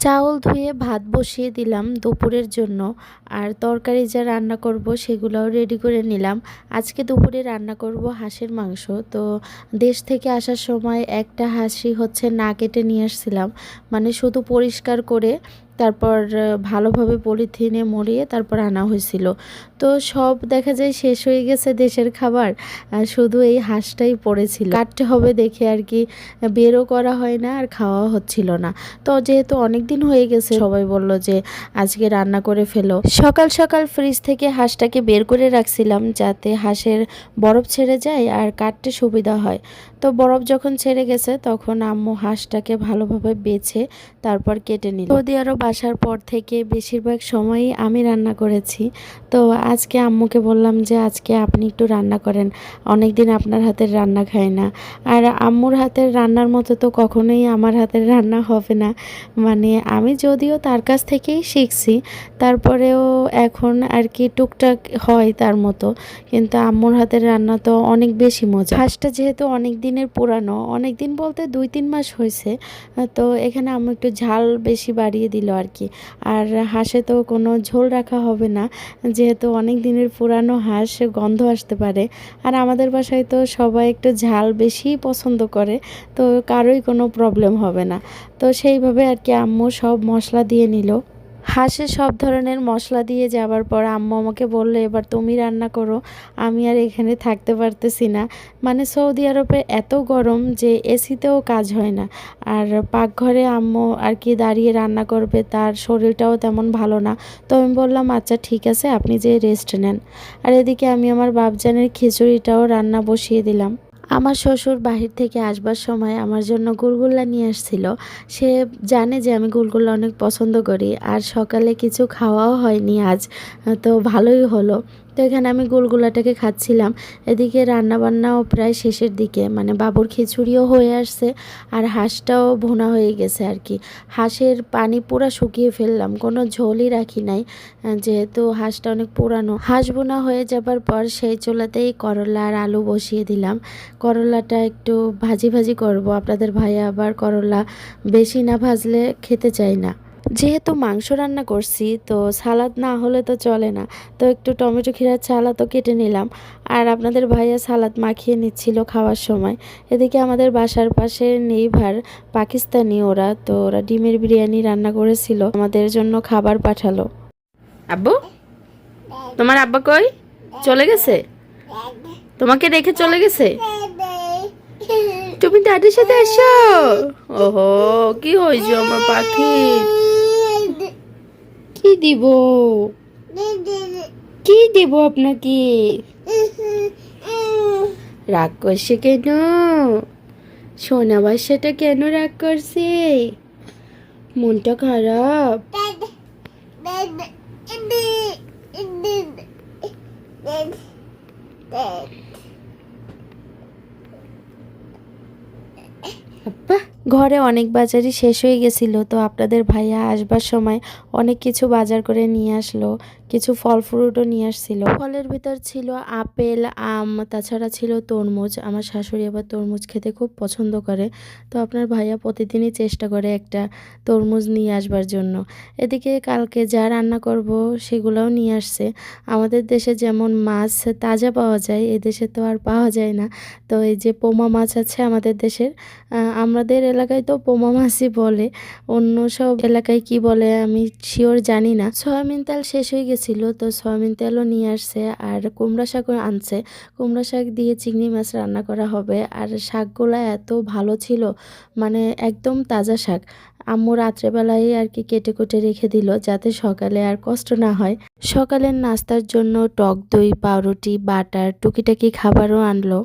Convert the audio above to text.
চাউল ধুয়ে ভাত বসিয়ে দিলাম দুপুরের জন্য। আর তরকারি যা রান্না করব সেগুলোও রেডি করে নিলাম। আজকে দুপুরে রান্না করব হাঁসের মাংস। তো দেশ থেকে আসার সময় একটা হাঁসি হচ্ছে না কেটে নিয়ে আসছিলাম। মানে শুধু পরিষ্কার করে তারপর ভালোভাবে পলিথিনে মরিয়ে তারপর আনা হয়েছিল। তো সব দেখা যায় শেষ হয়ে গেছে দেশের খাবার শুধু এই হাঁসটাই পড়েছিল। কাটতে হবে দেখে আর কি, বেরও করা হয় না আর খাওয়া হচ্ছিল না। তো যেহেতু অনেক দিন হয়ে গেছে, সবাই বলল যে আজকে রান্না করে ফেলো। সকাল সকাল ফ্রিজ থেকে হাঁসটাকে বের করে রাখছিলাম যাতে হাঁসের বরফ ছেড়ে যায় আর কাটতে সুবিধা হয়। তো বরফ যখন ছেড়ে গেছে, তখন আম্মু হাঁসটাকে ভালোভাবে বেছে তারপর কেটে নিল। সৌদি আরব আসার পর থেকে বেশিরভাগ সময়ই আমি রান্না করেছি। তো আজকে আম্মুকে বললাম যে, আজকে আপনি একটু রান্না করেন। অনেক দিন আপনার হাতের রান্না খায় না। আর আম্মুর হাতের রান্নার মতো তো কখনোই আমার হাতের রান্না হবে না। মানে আমি যদিও তার কাছ থেকেই শিখছি, তারপরেও এখন আর কি টুকটাক হয় তার মতো। কিন্তু আম্মুর হাতের রান্না তো অনেক বেশি মজা। হাঁসটা যেহেতু অনেক দিনের পুরানো, অনেক দিন বলতে দুই তিন মাস হয়েছে, তো এখানে আম্মু একটু ঝাল বেশি বাড়িয়ে দিল আর কি আর হাঁসে তো কোনো ঝোল রাখা হবে না, যেহেতু অনেক দিনের পুরানো হাঁস গন্ধ আসতে পারে। আর আমাদের বাসায় তো সবাই একটু ঝাল বেশি পছন্দ করে, তো কারোই কোনো প্রবলেম হবে না। তো সেইভাবে আর কি আম্মু সব মশলা দিয়ে নিল। হাঁসে সব ধরনের মশলা দিয়ে যাওয়ার পর আম্মু আমাকে বলল, এবার তুমি রান্না করো, আমি আর এখানে থাকতে পারতেছি না। মানে সৌদি আরবে এত গরম যে এসিতেও কাজ হয় না। আর পাকঘরে আম্মু আর কি দাঁড়িয়ে রান্না করবে তার শরীরটাও তেমন ভালো না। তো আমি বললাম আচ্ছা ঠিক আছে, আপনি যে রেস্ট নেন। আর এদিকে আমি আমার বাপজানের খিচুড়িটাও রান্না বসিয়ে দিলাম। আমার শ্বশুর বাহির থেকে আসবার সময় আমার জন্য গুলগুল্লা নিয়ে আসছিল। সে জানে যে আমি গুলগুল্লা অনেক পছন্দ করি। আর সকালে কিছু খাওয়াও হয়নি আজ, তো ভালোই হলো। তো এখানে আমি গুলগুলাটাকে খাচ্ছিলাম। এদিকে রান্নাবান্নাও প্রায় শেষের দিকে মানে বাবুর খিচুড়িও হয়ে আসছে আর হাঁসটাও ভুনা হয়ে গেছে আর কি। হাঁসের পানি পুরো শুকিয়ে ফেললাম, কোনো ঝোলই রাখি নাই যেহেতু হাঁসটা অনেক পুরানো। হাঁস বোনা হয়ে যাবার পর সেই চোলাতেই করলা আর আলু বসিয়ে দিলাম। করলাটা একটু ভাজি ভাজি করব, আপনাদের ভাইয়া আবার করলা বেশি না ভাজলে খেতে চায় না। যেহেতু মাংস রান্না করছি, তো সালাদ না হলে তো চলে না। তো একটু টমেটো খিরার সালাদও কেটে নিলাম। আর আপনাদের ভাইয়া সালাদ মাখিয়ে নিচ্ছিল খাওয়ার সময়। এদিকে আমাদের বাসার পাশে নেইভার, পাকিস্তানি ওরা, তো ওরা ডিমের বিরিয়ানি রান্না করেছিল। আমাদের জন্য খাবার পাঠালো। আব্বু? তোমার আব্বা কই? চলে গেছে? তোমাকে রেখে চলে গেছে? তুমি দাদির সাথে এসো। ওহো, কি হয়েছে আমার পাখি? দিব? কি দিব আপনাকে? রাগ করছে কেন? সোনা বাসাটা কেন রাগ করছে? মনটা খারাপ? আব্বা ঘরে অনেক বাজারই শেষ হয়ে গেছিল, তো আপনাদের ভাইয়া আসবার সময় অনেক কিছু বাজার করে নিয়ে আসলো। কিছু ফল ফ্রুটও নিয়ে আসছিল। ফলের ভিতর ছিল আপেল, আম, তাছাড়া ছিল তরমুজ। আমার শাশুড়ি আবার তরমুজ খেতে খুব পছন্দ করে। তো আপনার ভাইয়া প্রতিদিনই চেষ্টা করে একটা তরমুজ নিয়ে আসবার জন্য। এদিকে কালকে যা রান্না করব সেগুলোও নিয়ে আসছে। আমাদের দেশে যেমন মাছ তাজা পাওয়া যায় এদেশে তো আর পাওয়া যায় না। তো এই যে পোমা মাছ আছে আমাদের দেশের আমাদের এলাকায় তো পোমা মাছই বলে। অন্য সব এলাকায় কি বলে আমি শিওর জানি না। সয়াবিন তেল শেষ হয়ে গেছিল তো সয়াবিন তেলও নিয়ে আসছে আর কুমড়া শাকও আনছে। কুমড়া শাক দিয়ে চিংড়ি মাছ রান্না করা হবে। আর শাকগুলো এত ভালো ছিল মানে একদম তাজা শাক। আম্মু রাত্রেবেলায় আর কি কেটে কুটে রেখে দিল যাতে সকালে আর কষ্ট না হয়। সকালের নাস্তার জন্য টক দই, পাউরুটি, বাটার, টুকিটাকি খাবারও আনলো।